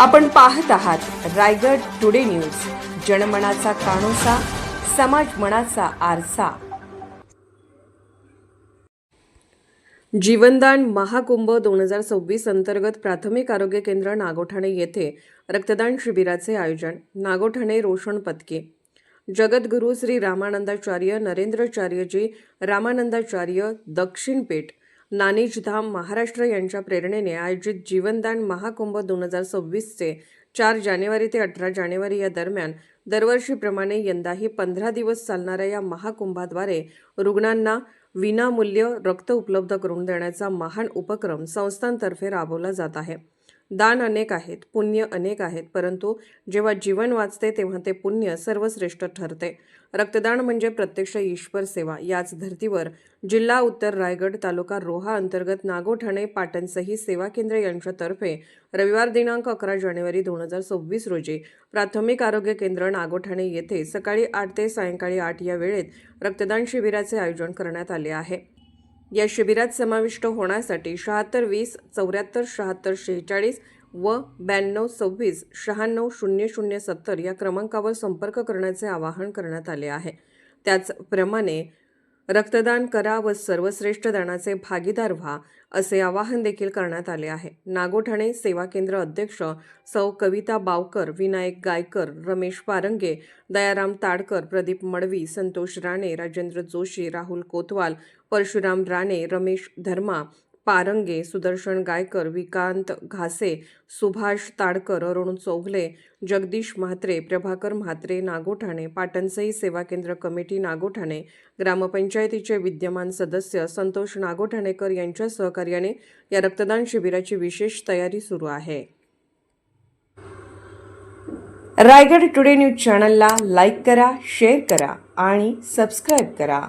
आपण पाहत आहात रायगड टुडे न्यूज. जनमनाचा कानोसा समाज मनाचा आरसा. जीवनदान महाकुंभ दोन हजार सव्वीस अंतर्गत प्राथमिक आरोग्य केंद्र नागोठाणे येथे रक्तदान शिबिराचे आयोजन. नागोठाणे रोशन पत्के जगद्गुरू श्री रामानंदाचार्य नरेंद्रचार्यजी रामानंदाचार्य दक्षिणपेठ. नानिजधाम महाराष्ट्र यांच्या प्रेरणेने आयोजित जीवनदान महाकुंभ दोन हजार सव्वीसचे चार जानेवारी ते अठरा जानेवारी या दरम्यान दरवर्षीप्रमाणे यंदाही पंधरा दिवस चालणाऱ्या या महाकुंभाद्वारे रुग्णांना विनामूल्य रक्त उपलब्ध करून देण्याचा महान उपक्रम संस्थांतर्फे राबवला जात आहे. दान अनेक आहेत पुण्य अनेक आहेत परंतु जेव्हा जीवन वाचते तेव्हा ते पुण्य सर्वश्रेष्ठ ठरते. रक्तदान म्हणजे प्रत्यक्ष ईश्वर सेवा. याच धर्तीवर जिल्हा उत्तर रायगड तालुका रोहा अंतर्गत नागोठाणे पाटणसही सेवा केंद्र यांच्यातर्फे रविवार दिनांक अकरा जानेवारी दोन हजार सव्वीस रोजी प्राथमिक आरोग्य केंद्र नागोठाणे येथे सकाळी आठ ते सायंकाळी आठ या वेळेत रक्तदान शिबिराचे आयोजन करण्यात आले आहे. या शिबिरात समाविष्ट होण्यासाठी शहात्तर वीस चौऱ्याहत्तर शहात्तर शेहेचाळीस व ब्याण्णव सव्वीस शहाण्णव शून्य शून्य सत्तर या क्रमांकावर संपर्क करण्याचे आवाहन करण्यात आले आहे. त्याचप्रमाणे रक्तदान करा व सर्वश्रेष्ठ दानाचे भागीदार व्हा असे आवाहन देखील करण्यात आले आहे. नागोठाणे सेवा केंद्र अध्यक्ष सौ कविता बावकर विनायक गायकर रमेश पारंगे दयाराम ताडकर प्रदीप मडवी संतोष राणे राजेंद्र जोशी राहुल कोतवाल परशुराम राणे रमेश धर्मा पारंगे सुदर्शन गायकर विकांत घासे सुभाष ताडकर अरुण चौगले जगदीश म्हात्रे प्रभाकर म्हात्रे नागोठाणे पाटणसई सेवा केंद्र कमिटी नागोठाणे ग्रामपंचायतीचे विद्यमान सदस्य संतोष नागोठाणेकर यांच्या सहकार्याने या रक्तदान शिबिराची विशेष तयारी सुरू आहे. रायगड टुडे न्यूज चॅनलला लाईक करा शेअर करा आणि सबस्क्राईब करा.